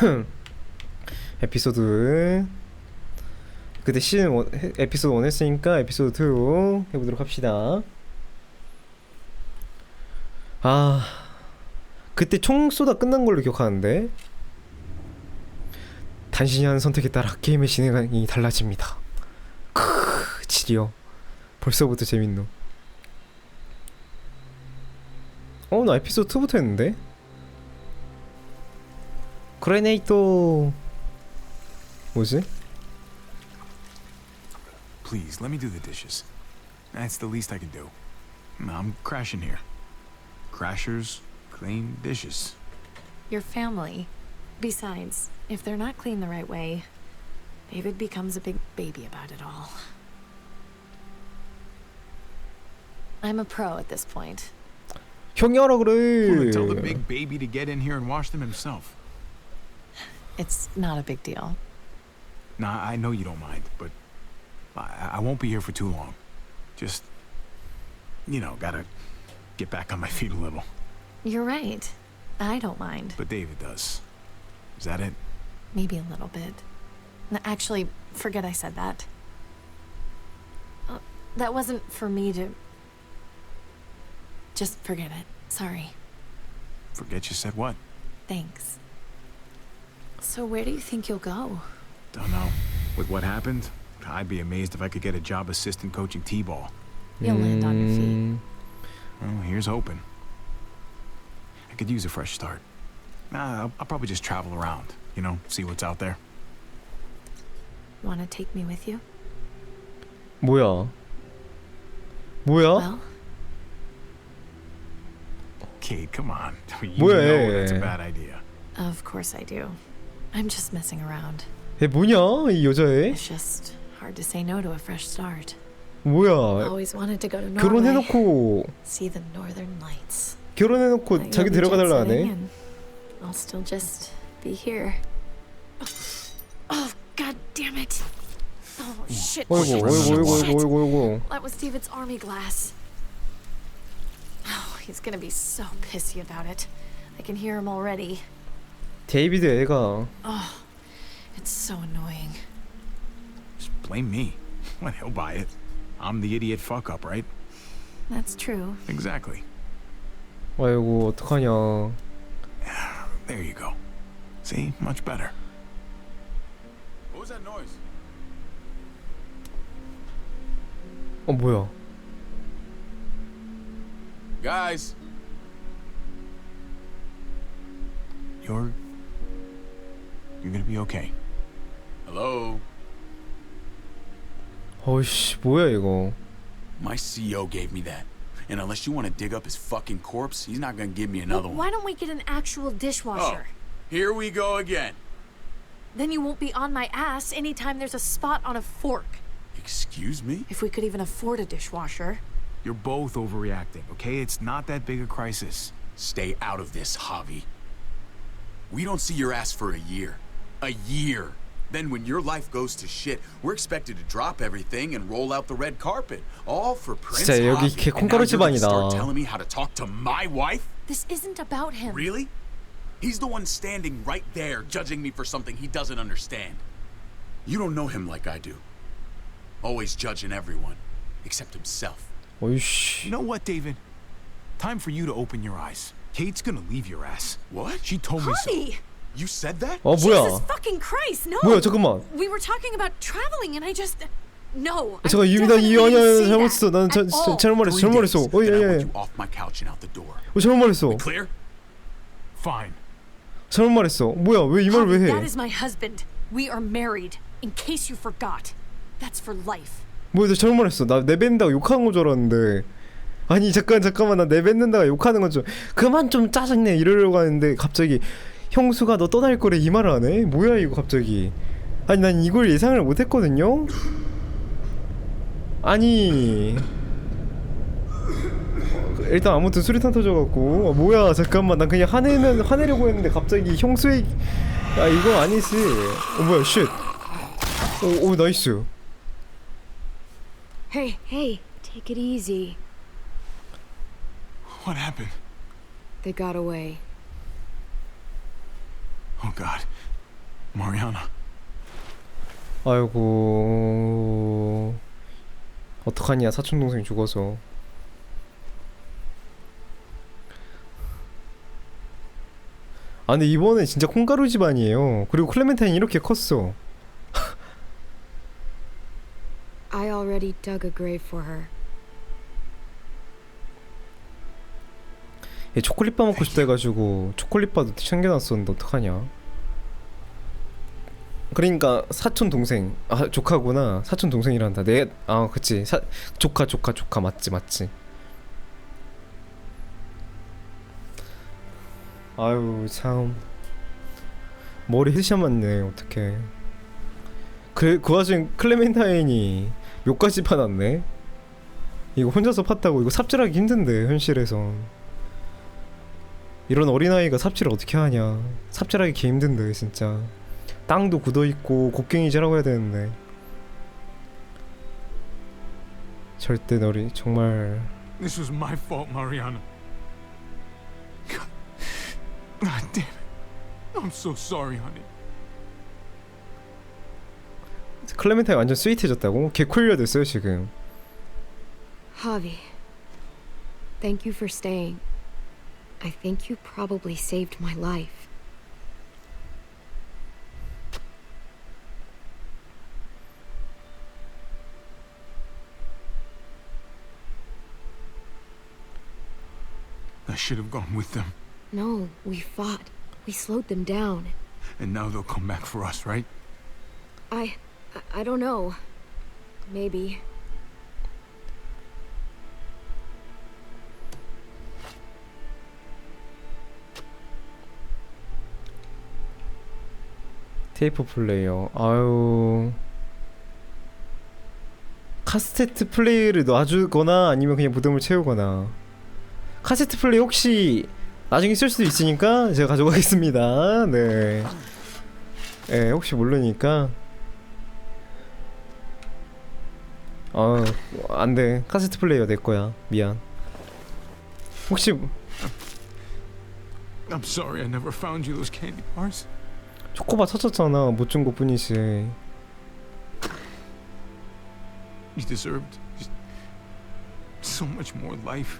에피소드. 그때 시즌 원, 해- 에피소드 1 했으니까 에피소드 2 해보도록 합시다. 아 그때 총 쏘다 끝난 걸로 기억하는데? 당신이 하는 선택에 따라 게임의 진행이 달라집니다. 크 지리요 벌써부터 재밌노. 어나 에피소드 2부터 했는데 그레네이토 뭐지? Please, let me do the dishes. That's the least I can do. I'm crashing here. Crashers clean dishes. Your family. Besides, if they're not clean the right way, David becomes a big baby about it all. I'm a pro at this point. 형이 하라 Well, then tell the 그래 big baby to get in here and wash them himself. It's not a big deal. Nah, I know you don't mind, but I, I won't be here for too long. Just, you know, gotta get back on my feet a little. You're right. I don't mind. But David does. Is that it? Maybe a little bit. Actually, forget I said that. Uh, that wasn't for me to. Just forget it. Sorry. Forget you said what? Thanks. So, where do you think you'll go? Don't know. With what happened, I'd be amazed if I could get a job assistant coaching T-ball. You'll land on your feet. 음, Well, here's hoping. I could use a fresh start. Nah, I'll, I'll probably just travel around, you know, see what's out there. Want to take me with you? 뭐야 뭐야? Well, Kate, come on. You 뭐야, know that's a 얘. bad idea. of course I do. I'm just messing around. 얘 뭐냐 이 여자애? It's just hard to say no to a fresh start. 뭐야 Always wanted to go to Norway. 결혼해놓고 See the northern lights. 결혼해놓고 But 자기 you'll be 데려가달라 jet-setting 하네 and I'll still just be here. Oh, god damn it. Oh, shit. 어이구 shit, 어이구 shit, 어이구 shit. 어이구 어이구 That was David's army glass. Oh, he's gonna be so pissy about it. I can hear him already. 데이비드 애가 Oh, it's so annoying. Just blame me. Well, he'll buy it. I'm the idiot fuck up, right? That's true. Exactly. 아이고 어떡하냐 There you go. See? Much better. What was that noise? 어 뭐야 Guys. You're. You're gonna be okay. Hello? 어이씨 뭐야 이거 My CO gave me that. And unless you want to dig up his fucking corpse, he's not gonna give me another one. Why don't we get an actual Oh, dishwasher? here we go again. Then you won't be on my ass anytime there's a spot on a fork. Excuse me? If we could even afford a dishwasher. You're both overreacting, okay? It's not that big a crisis. Stay out of this, Javi. We don't see your ass for a year. A year. Then when your life goes to shit, we're expected to drop everything and roll out the red carpet. All for Prince 진짜 여기 Javi. 개 And now 콩가루 you're gonna 집안이다. start telling me how to talk to my wife? This isn't about him. Really? He's the one standing right there judging me for something he doesn't understand. You don't know him like I do. Always judging everyone, except himself. 어이씨 You know what, David? Time for you to open your eyes. Kate's gonna leave your ass. What? She told me so. You said that? 어 Jesus 뭐야 fucking Christ, no! 뭐야 잠깐만 We were talking about traveling and I just. No. I 잠깐 유미 나 definitely 이 아니야 didn't say 잘못했어 that 나는 자, at 자, all. 잘못 말했어 Three 잘못 말했어 days, 어이 then I 예, want 예. you off my couch and out the door. 어 잘못 말했어 Clear? Fine. 잘못 말했어 뭐야 왜 이 말을 왜 That 해? is my husband. We are married. In case you forgot. That's for life. 뭐야 너 잘못 말했어 나 내뱉는다고 욕하는 거줄 알았는데 아니 잠깐 잠깐만 나 내뱉는다가 욕하는 건줄 그만 좀 짜증내 이러려고 하는데 갑자기 형수가 너 떠날 거래 이 말을 하네? 뭐야 이거 갑자기. 아니 난 이걸 예상을 못했거든요? 아니. 일단 아무튼 수리탄 터져갖고. 아, 뭐야 잠깐만. 난 그냥 화내면 화내려고 했는데 갑자기 형수의 아 이거 아니지. 어 뭐야 쉣오 오, 나이스. Hey, hey, take it easy. What happened? They got away. God. Mariana. 아이고. 어떡하냐. 사촌 동생이 죽어서. 아 근데 이번에 진짜 콩가루 집안이에요. 그리고 클레멘타인 이렇게 컸어. I already dug a grave for her. 얘 초콜릿바 먹고 싶다 해가지고 초콜릿바도 챙겨놨었는데 어떡하냐 그러니까 사촌 동생. 아 조카구나. 사촌 동생이란다. 내 아 그치. 사, 조카 조카 조카. 맞지 맞지. 아유 참. 머리 헤드샷 맞네. 어떡해. 그, 그 와중에 클레멘타인이 욕까지 파놨네? 이거 혼자서 팠다고. 이거 삽질하기 힘든데 현실에서. 이런 어린아이가 삽질을 어떻게 하냐. 삽질하기 개 힘든데 진짜 땅도 굳어있고 곡괭이질하고 해야 되는데 절대 너리 정말 This was my fault, Mariana. God, God damn it. I'm so sorry, honey. 클레멘타인 완전 스윗해졌다고? 개 쿨려 됐어요 지금 Javi, thank you for staying. I think you probably saved my life. I should have gone with them. No, we fought. We slowed them down. And now they'll come back for us, right? I. I, I don't know. Maybe. 테이프 플레이어 아유 카세트 플레이를 놔주거나 아니면 그냥 무덤을 채우거나 카세트 플레이 혹시 나중에 쓸 수도 있으니까 제가 가져가겠습니다. 네. 예, 혹시 모르니까. 아 안 돼. 카세트 플레이어 내 거야. 미안. 혹시 I'm sorry I never found you those candy bars. 초코바 찾았잖아 못 준 것 뿐이지. You deserved so much more life.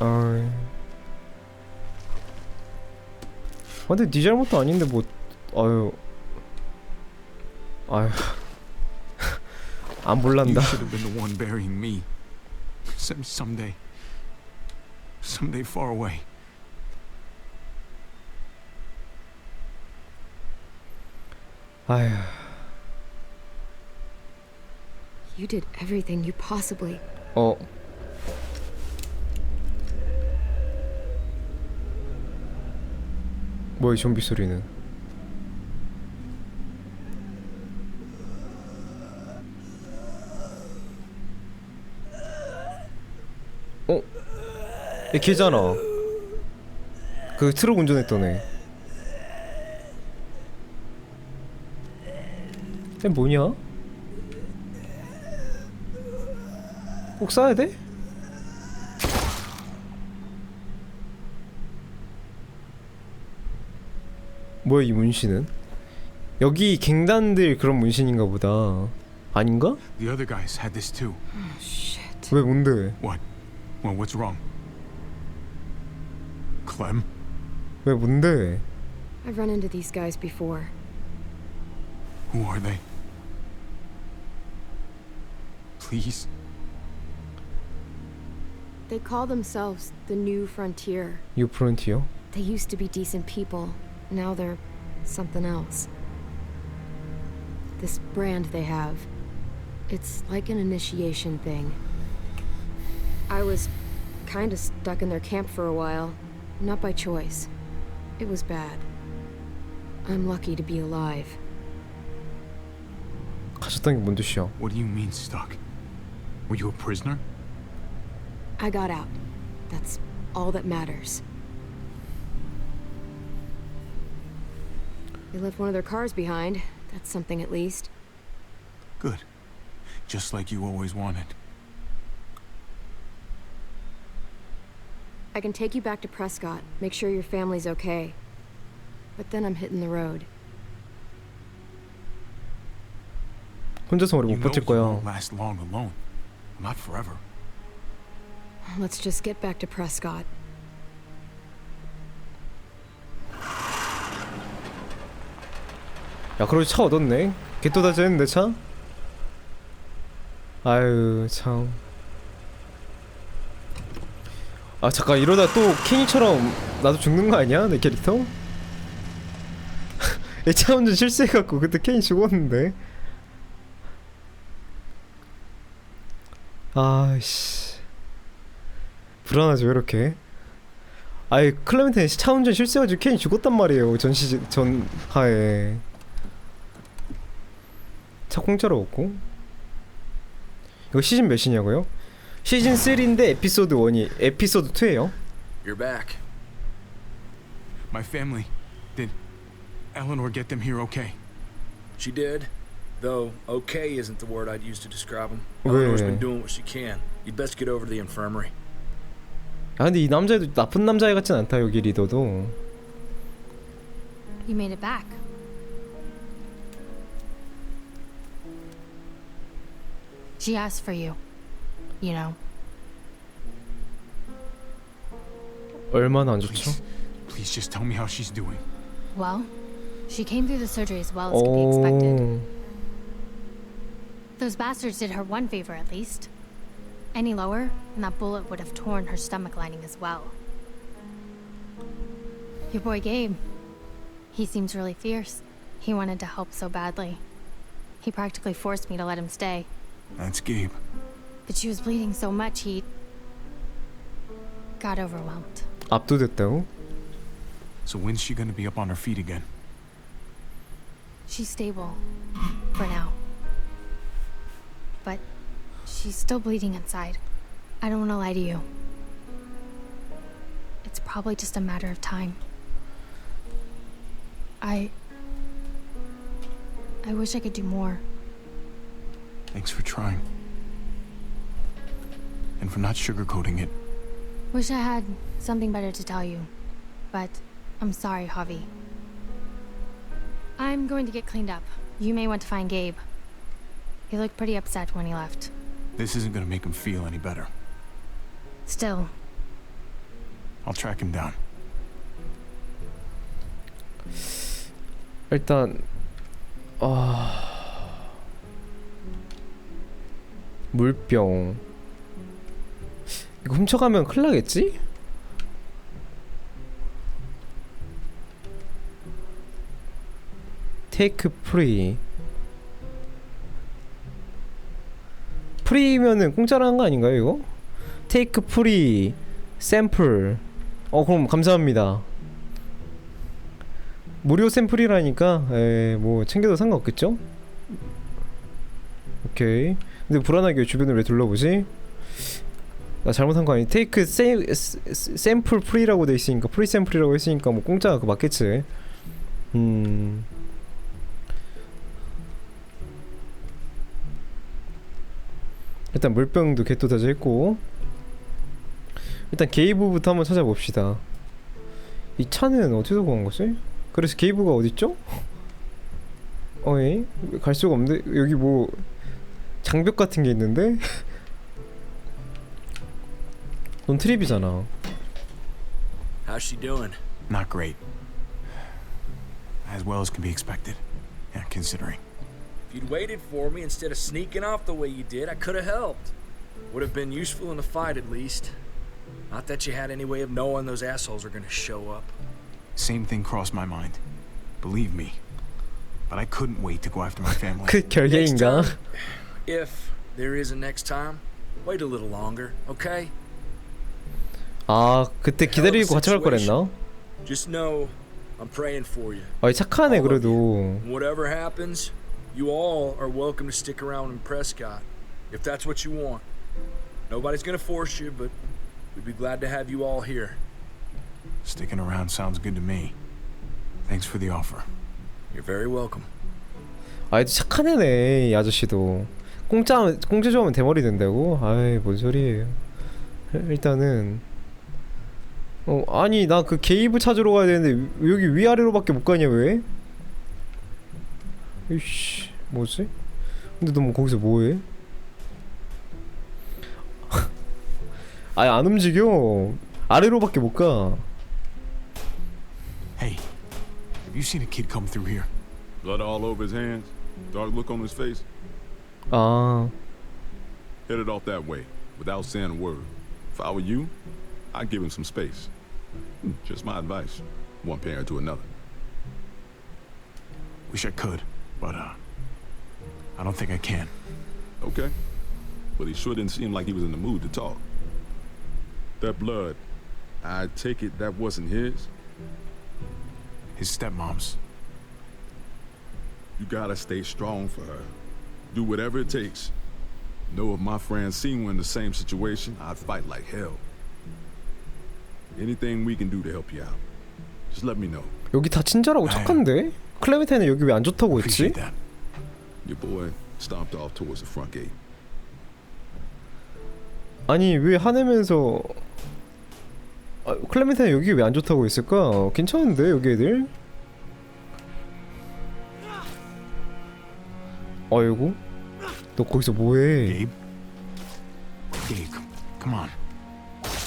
아 근데 네 잘못도 아닌데 뭐 아유 아유 안 You 볼란다 should have been the one burying me. Some someday. Someday far away. 아휴 You did everything you possibly. 어 뭐야 이 좀비 소리는 어? 얘 걔잖아 그 트럭 운전했던 애. 얘 뭐냐? 꼭 쏴야 돼? 뭐야 이 문신은? 여기 갱단들 그런 문신인가 보다 아닌가? The other guys had this too. Shit. 왜 뭔데? What? Well, what's wrong? Clem? 왜 뭔데? I've run into these guys before. Who are they? Please? They call themselves the New Frontier. 유 프론티어? They used to be decent people. Now they're something else. This brand they have. It's like an initiation thing. I was kind of stuck in their camp for a while. Not by choice. It was bad. I'm lucky to be alive. 가셨다는 게 뭔 뜻이야? What do you mean stuck? Were you a prisoner? I got out. That's all that matters. They left one of their cars behind. That's something at least. Good. Just like you always wanted. I can take you back to Prescott. Make sure your family's okay. but then I'm hitting the road. 혼자서 오래 You 못 know 버틸 you 거야. won't last long alone. Not forever. Let's just get back to Prescott. 야 그러고 차 얻었네 개또 다졌는데 차? 아유 참. 아 잠깐 이러다 또 케니처럼 나도 죽는 거 아니야 내 캐릭터? 차 운전 실수해갖고 그때 케니 죽었는데. 아씨 불안하죠 왜 이렇게? 아이 클레멘테는 차 운전 실수해가지고 케니 죽었단 말이에요 전 시즌 전 하에. 차 공짜로 얻고 이거 시즌 몇이냐고요? 시즌 3인데 에피소드 1이 에피소드 2예요 You're back. My family. Did Eleanor get them here okay? She did. Though okay isn't the word I'd use to describe. 왜? Eleanor's been doing what she can. You'd best get over to the infirmary. 아 근데 이 남자애도 나쁜 남자애 같진 않다 여기 리더도 You made it back. She asked for you. You know. 얼마나 안 좋죠? Please, please just tell me how she's doing. Well, she came through the surgery as well as could be expected. 오 Those bastards did her one favor at least. Any lower, and that bullet would have torn her stomach lining as well. Your boy Gabe. He seems really fierce. He wanted to help so badly. He practically forced me to let him stay. That's Gabe. But she was bleeding so much he got overwhelmed. 압도됐다고? So when's she gonna be up on her feet again? She's stable for now. But she's still bleeding inside. I don't want to lie to you. It's probably just a matter of time. I I wish I could do more. Thanks for trying. And for not sugarcoating it. Wish I had something better to tell you. But I'm sorry, Javi. I'm going to get cleaned up. You may want to find Gabe. He looked pretty upset when he left. This isn't gonna make him feel any better. Still, I'll track him down. 일단 아 물병 이거 훔쳐가면 큰일 나겠지? 테이크 프리 프리면은 공짜로 한거 아닌가요 이거? 테이크 프리 샘플 어 그럼 감사합니다 무료 샘플이라니까 에뭐 챙겨도 상관없겠죠? 오케이 근데 불안하게 주변을 왜 둘러보지? 나 잘못한 거 아니? 테이크 세, 세- 샘플 프리라고 돼 있으니까 프리 샘플이라고 했으니까 뭐 공짜가 그 맞겠지 음 일단 물병도 개또다지 했고 일단 게이브부터 한번 찾아봅시다 이 차는 어디서 구한 거지? 그래서 게이브가 어딨죠? 어이 갈 수가 없는데 여기 뭐 장벽 같은 게 있는데 넌 트립이잖아 How's she doing? Not great. As well as can be expected. Yeah, considering. If you'd waited for me instead of sneaking off the way you did, I could have helped. Would have been useful in the fight at least. Not that you had any way of knowing those assholes are gonna show up. Same thing crossed my mind. Believe me. But I couldn't wait to go after my family. 그 결계인가? Next time, if there is a next time, wait a little longer, okay? 아 그때 기다리고 같이 갈 거랬나? Just know I'm praying for you. 아 착하네 All of 그래도 And whatever happens, you all are welcome to stick around in Prescott if that's what you want. Nobody's gonna force you, but we'd be glad to have you all here. Sticking around sounds good to me. Thanks for the offer. You're very welcome. 아 착한 애네 이 아저씨도 공짜 공짜 좋아하면 대머리 된다고? 아이 뭔 소리예요 일단은 어 아니 나 그 게이브 찾으러 가야 되는데 왜 여기 위아래로밖에 못 가냐 왜? 이씨 뭐지? 근데 너 뭐 거기서 뭐해? 아예 안 움직여 아래로밖에 못 가. Hey, have you seen a kid come through here? Blood all over his hands, dark look on his face. 아 Headed off that way, without saying a word. If I were you, I'd give him some space. Just my advice. One parent to another. Wish I could, but uh, I don't think I can. Okay. But he sure didn't seem like he was in the mood to talk. That blood, I take it that wasn't his? His stepmom's. You gotta stay strong for her. Do whatever it takes. Know if my friend seen were in the same situation, I'd fight like hell. Anything we can do to help you out. Just let me know. 여기 다 친절하고 착한데? 클레멘타인은 여기 왜 안 좋다고 했지? Appreciate that. Your boy stomped off towards the front gate. 아니 왜 화내면서 아, 클레멘타인 여기 왜 안 좋다고 했을까? 괜찮은데 여기 애들? 아이고 너 거기서 뭐해? Gabe? Gabe, come, on.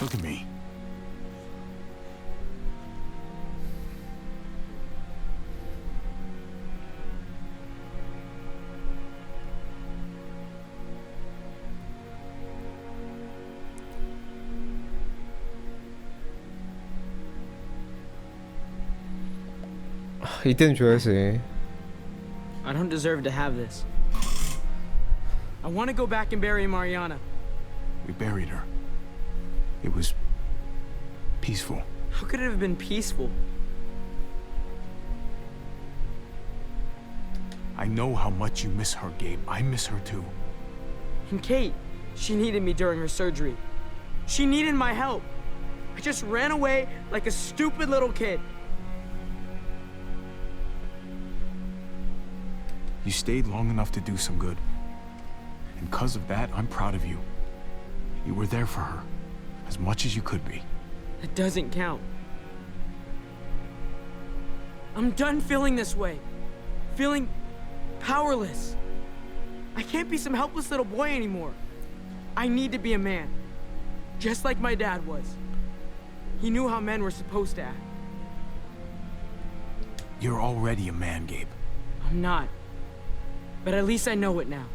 Look at me. 이때는 줘야지 I don't deserve to have this. I want to go back and bury Mariana. We buried her. It was peaceful. How could it have been peaceful? I know how much you miss her, Gabe. I miss her too. And Kate, she needed me during her surgery. She needed my help. I just ran away like a stupid little kid. You stayed long enough to do some good. And because of that, I'm proud of you. You were there for her, as much as you could be. It doesn't count. I'm done feeling this way. Feeling powerless. I can't be some helpless little boy anymore. I need to be a man. Just like my dad was. He knew how men were supposed to act. You're already a man, Gabe. I'm not. But at least I know it now.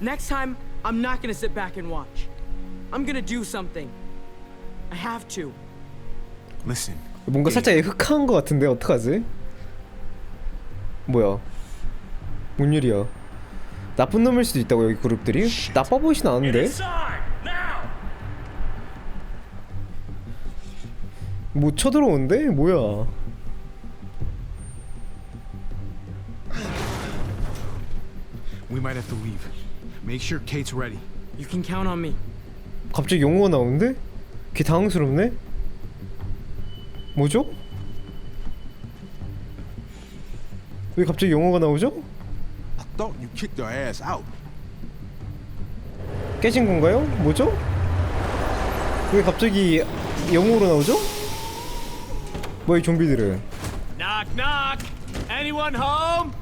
Next time, I'm not gonna sit back and watch. I'm gonna do something. I have to. Listen, 뭔가 살짝 흑한 거 같은데 어떡하지? 뭐야 뭔 일이야 나쁜 놈일 수도 있다고 여기 그룹들이? 나빠 보이진 않은데? 뭐 쳐들어오는데? 뭐야 we might have to leave. Make sure Kate's ready. You can count on me. 갑자기 영어가 나오는데? 걔 당황스럽네? 뭐죠? 왜 갑자기 영어가 나오죠? I thought you kicked her ass out. 깨진 건가요? 뭐죠? 왜 갑자기 영어로 나오죠? 뭐야 이 좀비들은 Knock, knock. Anyone home?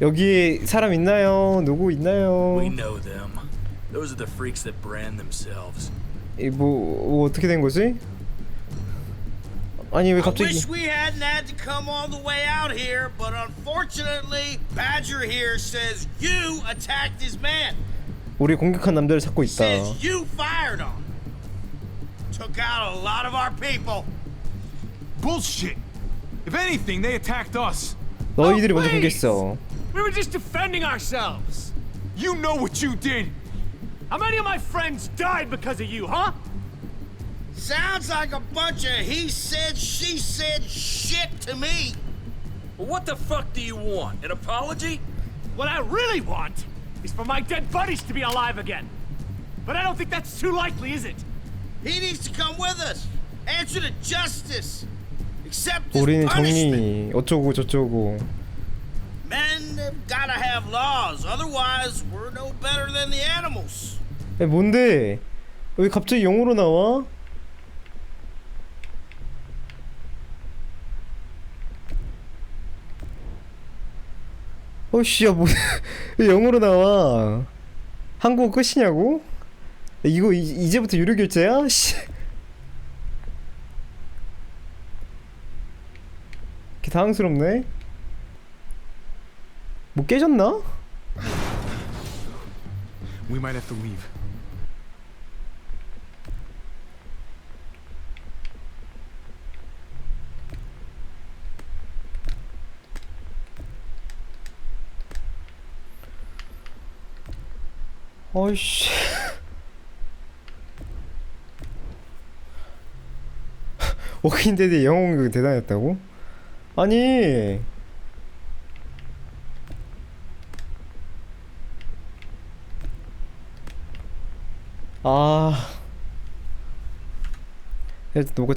여기 사람 있나요? 누구 있나요? We know them. Those are the freaks that brand themselves. 이 뭐, 뭐 어떻게 된 거지? 아니 왜 I 갑자기 wish we hadn't had to come all the way out here, but unfortunately, Badger here says you attacked his man. 우리 공격한 남자를 찾고 있다. Says you fired on. him. Took out a lot of our people. Bullshit! If anything, they attacked us. 너희들이 먼저. 공격했어. We were just defending ourselves. You know what you did! How many of my friends died because of you, huh? Sounds like a bunch of he said, she said shit to me. Well, what the fuck do you want? An apology? What I really want is for my dead buddies to be alive again. But I don't think that's too likely, is it? He needs to come with us. Answer to justice. Accept his 우리는 punishment. 정리 어쩌고 저쩌고. men have gotta have laws. Otherwise, we're no better than the animals. 야, 뭔데? 왜 갑자기 영어로 나와? 어씨야 뭐 영어로 나와 한국어 끝이냐고? 이거 이, 제부터 유료 결제야? 씨. 당황스럽네. 뭐 깨졌나? We might have to leave. 어이씨. 워킹데드 공격이 대단했다고? 아니 아. 일단 잠깐